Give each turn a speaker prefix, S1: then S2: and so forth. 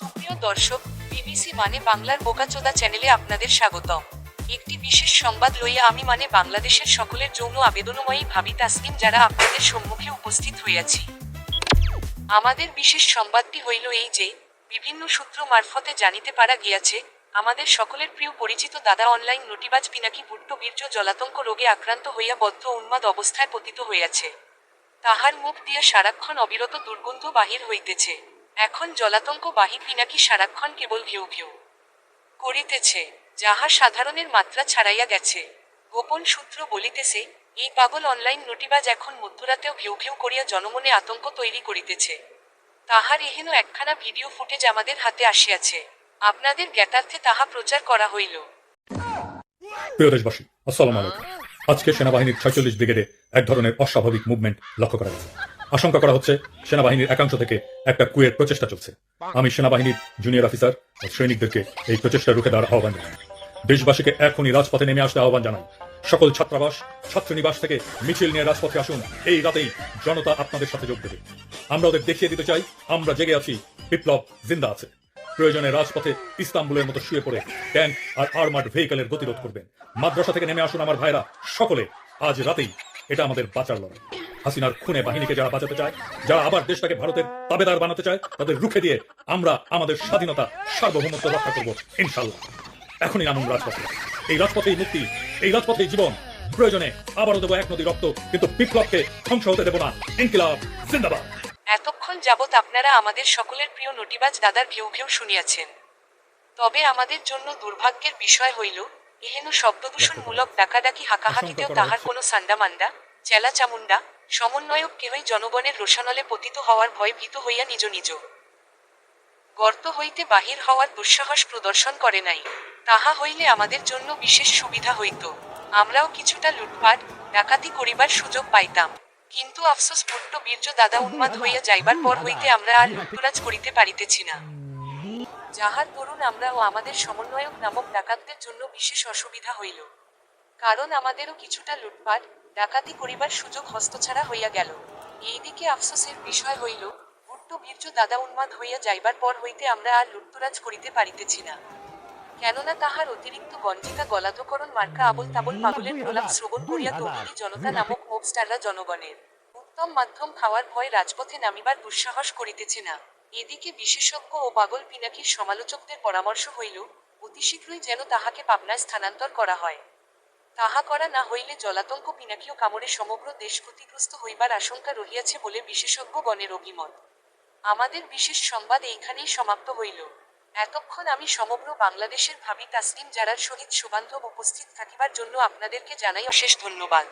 S1: সুপ্রিয় দর্শক, বিবিসি মানে বাংলার বোকাচোদা চ্যানেলে আপনাদের স্বাগতম। একটি বিশেষ সংবাদ লইয়া আমি মানে বাংলাদেশের সকলের যৌন আবেদনময়ী ভাবি তাসলিম যারা আপনাদের সম্মুখে উপস্থিত হইয়াছি। আমাদের বিশেষ সংবাদটি হইল এই যে, বিভিন্ন সূত্র মারফতে জানিতে পারা গিয়াছে, আমাদের সকলের প্রিয় পরিচিত দাদা অনলাইন নোটিবাজ পিনাকি ভুট্টো বীর্য জলাতঙ্ক রোগে আক্রান্ত হইয়া বদ্ধ উন্মাদ অবস্থায় পতিত হইয়াছে। তাহার মুখ দিয়া সারাক্ষণ অবিরত দুর্গন্ধ বাহির হইতেছে। এখন জলাতঙ্ক বাহি পিনাকি সারাক্ষণ কেবল ঘেউ ঘেউ করিতেছে, যাহা সাধারণের মাত্রা ছাড়াইয়া গেছে। গোপন সূত্র বলিতেছে, এই পাগল অনলাইন নোটিবাজ এখন মধ্যরাতেও ঘেউ ঘেউ করিয়া জনমনে আতঙ্ক তৈরি করিতেছে। তাহার এহেন একখানা ভিডিও ফুটেজ আমাদের হাতে আসিয়াছে। আপনাদের জ্ঞাতার্থে তাহা প্রচার করা হইল।
S2: প্রিয় দেশবাসী, আসসালাম আলাইকুম। আজকে সেনাবাহিনীর ছয়চল্লিশ ব্রিগেডে এক ধরনের অস্বাভাবিক মুভমেন্ট লক্ষ্য করা গেছে। আশঙ্কা করা হচ্ছে সেনাবাহিনীর একাংশ থেকে একটা কুয়ের প্রচেষ্টা চলছে। আমি সেনাবাহিনীর জুনিয়র অফিসার ও সৈনিকদেরকে এই প্রচেষ্টা রুখে দেওয়ার আহ্বান জানাই। দেশবাসীকে এখনই রাজপথে নেমে আসতে আহ্বান জানাই। সকল ছাত্রাবাস, ছাত্রনিবাস থেকে মিছিল নিয়ে রাজপথে আসুন। এই রাতেই জনতা আপনাদের সাথে যোগ দেবে। আমরা ওদের দেখিয়ে দিতে চাই, আমরা জেগে আছি। বিপ্লব জিন্দা আছে। প্রয়োজনে রাজপথে ইস্তাম্বুলের মতো শুয়ে পড়ে ট্যাঙ্ক আর আর্মার্ড ভেহিকেলের গতিরোধ করবেন। মাদ্রাসা থেকে নেমে আসুন আমার ভাইরা, সকলে। আজ রাতেই এটা আমাদের বাঁচার লড়াই। হাসিনার খুনে বাহিনীকে যারা বাঁচাতে চায়, যারা আবার দেশটাকে ভারতের তাবেদার বানাতে চায়, তাদের রুখে দিয়ে আমরা আমাদের স্বাধীনতা, সার্বভৌমত্ব রক্ষা করব, ইনশাল্লাহ। এখনই নামুন রাজপথে। এই রাজপথেই মুক্তি, এই রাজপথেই জীবন। প্রয়োজনে আবারও দেবো এক নদী রক্ত, কিন্তু বিপ্লবকে ধ্বংস হতে দেবো না। ইনকিলাব, জিন্দাবাদ।
S1: এতক্ষণ যাবৎ আপনারা আমাদের সকলের প্রিয় নোটিবাজ দাদার ঘেউ ঘেউ শুনিয়াছেন। তবে আমাদের জন্য দুর্ভাগ্যের বিষয় হইল এহেন শব্দদূষণমূলক ডাকাডাকি হাকাহাকিতেও তাহার কোনো সান্ডামান্ডা চেলা চামুন্ডা সমন্বয়ক কেহই জনগণের রোষানলে পতিত হওয়ার ভয় ভীত হইয়া নিজ নিজ। গর্ত হইতে বাহির হওয়ার দুঃসাহস প্রদর্শন করে নাই তাহা হইলে আমাদের জন্য বিশেষ সুবিধা হইত। আমরাও কিছুটা লুটপাট ডাকাতি করিবার সুযোগ পাইতাম। কিন্তু আফসোস পুট্ট বীর্য দাদা উন্মাদ হইয়া যাইবার পর হইতে আমরা আর লুটতরাজ করিতে পারিতেছি না। যাহার দরুন আমরা ও আমাদের সমন্বয়ক নামক ডাকাতদের জন্য বিশেষ অসুবিধা হইল। কারণ আমাদেরও কিছুটা লুটপাট, ডাকাতি করিবার সুযোগ হস্তছাড়া হইয়া গেল। এইদিকে আফসোসের বিষয় হইল ভুট্টো বীর্য দাদা উন্মাদ হইয়া যাইবার পর হইতে আমরা আর লুটতরাজ করিতে পারিতেছি না। কেননা তাহার অতিরিক্ত গঞ্জিকা গলাধকরণ মার্কা আবল তাবল পাগলের প্রলাপ শ্রবণ করিয়া তৌহিদি জনতা নামক মোবস্টাররা জনগণের। উত্তম মাধ্যম খাওয়ার ভয় রাজপথে নামিবার দুঃসাহস করিতেছে না। এদিকে বিশেষজ্ঞ ও পাগল পিনাকির সমালোচকদের পরামর্শ হইল অতি শীঘ্রই যেন তাহাকে পাবনায় স্থানান্তর করা হয়। তাহা করা না হইলে জলাতঙ্ক পিনাকীয় কামড়ে সমগ্র দেশ ক্ষতিগ্রস্ত হইবার আশঙ্কা রহিয়াছে বলে বিশেষজ্ঞগণের অভিমত। আমাদের বিশেষ সংবাদ এইখানেই সমাপ্ত হইল। এতক্ষণ আমি সমগ্র বাংলাদেশের ভাবি তাসলিম যারা সহিত সুবান্ধব উপস্থিত থাকিবার জন্য আপনাদেরকে জানাই অশেষ ধন্যবাদ।